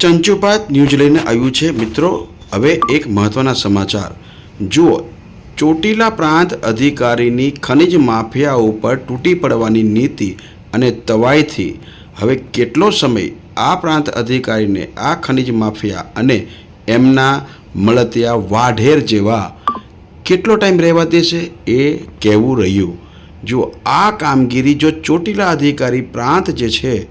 ચંચુપાત news લઈને આવ્યું છે. મિત્રો, હવે એક મહત્ત્વના સમાચાર. જુઓ, ચોટીલા પ્રાંત અધિકારીની ખનિજ માફિયા ઉપર તૂટી પડવાની નીતિ અને તવાઈથી હવે કેટલો સમય આ પ્રાંત અધિકારીને આ ખનિજ માફિયા અને એમના મળતિયા વાઢેર જેવા કેટલો ટાઈમ રહેવા દેશે એ કહેવું રહ્યું. જો આ કામગીરી જો ચોટીલા અધિકારી પ્રાંત જે છે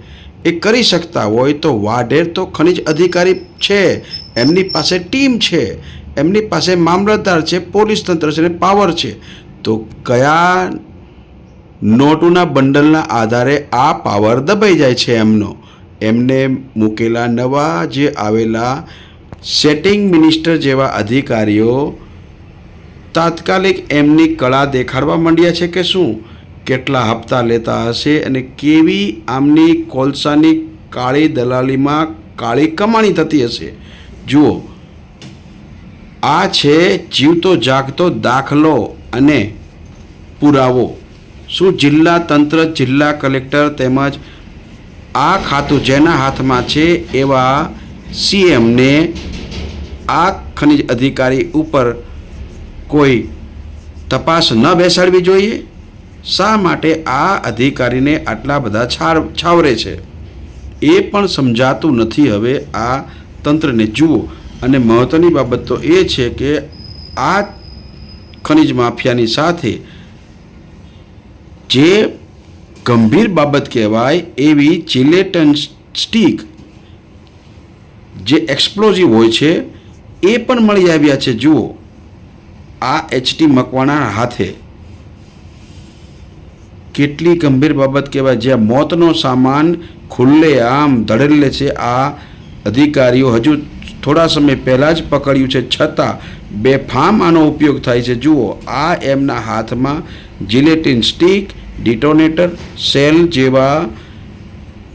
એ કરી શકતા હોય તો વાઢેર તો ખનિજ અધિકારી છે, એમની પાસે ટીમ છે, એમની પાસે મામલતદાર છે, પોલીસ તંત્ર છે અને પાવર છે. તો કયા નોટોના બંડલના આધારે આ પાવર દબાઈ જાય છે એમનો? એમને મૂકેલા નવા જે આવેલા સેટિંગ મિનિસ્ટર જેવા અધિકારીઓ તાત્કાલિક એમની કળા દેખાડવા માંડ્યા છે કે શું? કેટલા હપ્તા લેતા હશે અને કેવી આમની કોલસાની કાળી દલાલીમાં કાળી કમાણી થતી હશે? જુઓ. આ છે જીવતો જાગતો દાખલો અને પુરાવો. શું જિલ્લા તંત્ર, જિલ્લા કલેક્ટર તેમજ આ ખાતું જેના હાથમાં છે એવા સીએમને આ ખનિજ અધિકારી ઉપર કોઈ તપાસ ન બેસાડવી જોઈએ? શા માટે આ અધિકારીને આટલા બધા છાવરે છે? એ પણ સમજાતું નથી હવે આ તંત્રને. જુઓ, અને મહત્ત્વની બાબત તો એ છે કે આ ખનિજ માફિયાની સાથે જે ગંભીર બાબત કહેવાય એવી ચિલેટન સ્ટીક જે એક્સપ્લોઝિવ હોય છે, એ પણ મળી આવ્યા છે. જુઓ, આ એચટી મકવાણા હાથે. કેટલી ગંભીર બાબત કહેવાય? જ્યાં મોતનો સામાન ખુલ્લે આમ ધડેલે છે, આ અધિકારીઓ હજુ થોડા સમય પહેલાં જ પકડ્યું છે. છતાં બેફામ આનો ઉપયોગ થાય છે. જુઓ, આ એમના હાથમાં જિલેટિન સ્ટીક, ડિટોનેટર, સેલ જેવા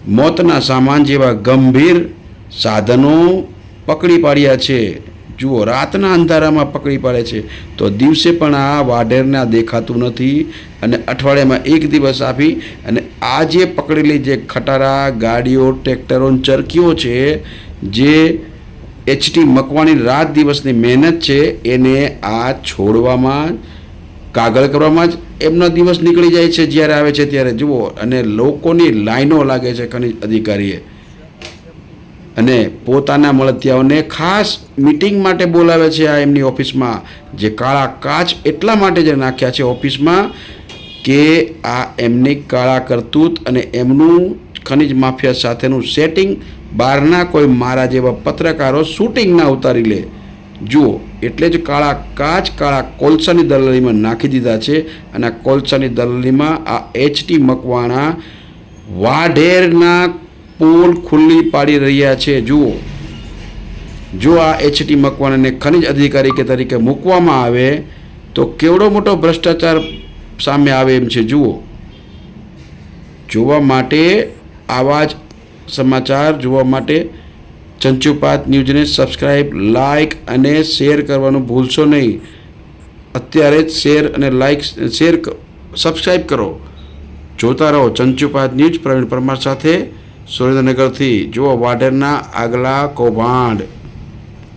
મોતના સામાન જેવા ગંભીર સાધનો પકડી પાડ્યા છે. જુઓ, રાતના અંધારામાં પકડી પાડે છે. તો દિવસે પણ આ વાઢેરના દેખાતું નથી અને અઠવાડિયામાં એક દિવસ આપી અને આ જે પકડેલી જે ખટારા, ગાડીઓ, ટ્રેક્ટરો ને ચરકીઓ છે, જે એચટી મકવાની રાત દિવસની મહેનત છે, એને આ છોડવામાં કાગળ કરવામાં જ એમનો દિવસ નીકળી જાય છે, જ્યારે આવે છે ત્યારે. જુઓ, અને લોકોની લાઈનો લાગે છે ખનિજ અધિકારીએ. અને પોતાના મળતિયાઓને ખાસ મિટિંગ માટે બોલાવે છે આ એમની ઓફિસમાં. જે કાળા કાચ એટલા માટે જે નાખ્યા છે ઓફિસમાં કે આ એમની કાળા કરતૂત અને એમનું ખનિજ માફિયા સાથેનું સેટિંગ બહારના કોઈ મારા જેવા પત્રકારો શૂટિંગ ના ઉતારી લે. જુઓ, એટલે જ કાળા કાચ કાળા કોલસાની દલાલીમાં નાખી દીધા છે અને આ કોલસાની દલાલીમાં આ એચટી મકવાણા વાઢેરના પોલ ખુલ્લી પાડી રહ્યા છે. જુઓ. જો આ એચટી મકવાણાને ખનિજ અધિકારી કે તરીકે મૂકવામાં આવે, તો કેવડો મોટો ભ્રષ્ટાચાર સામે આવે એમ છે. જુઓ. જોવા માટે આવા જ સમાચાર, જોવા માટે ચંચુપાત ન્યૂઝને સબસ્ક્રાઈબ લાઇક અને શેર કરવાનું ભૂલશો નહીં. અત્યારે જ શેર અને લાઇક શેર સબસ્ક્રાઈબ કરો. જોતા રહો ચંચુપાત ન્યૂઝ પ્રવીણ પરમાર સાથે. સુરેન્દ્રનગરથી જુઓ વાઢેરના આગલા કૌભાંડ.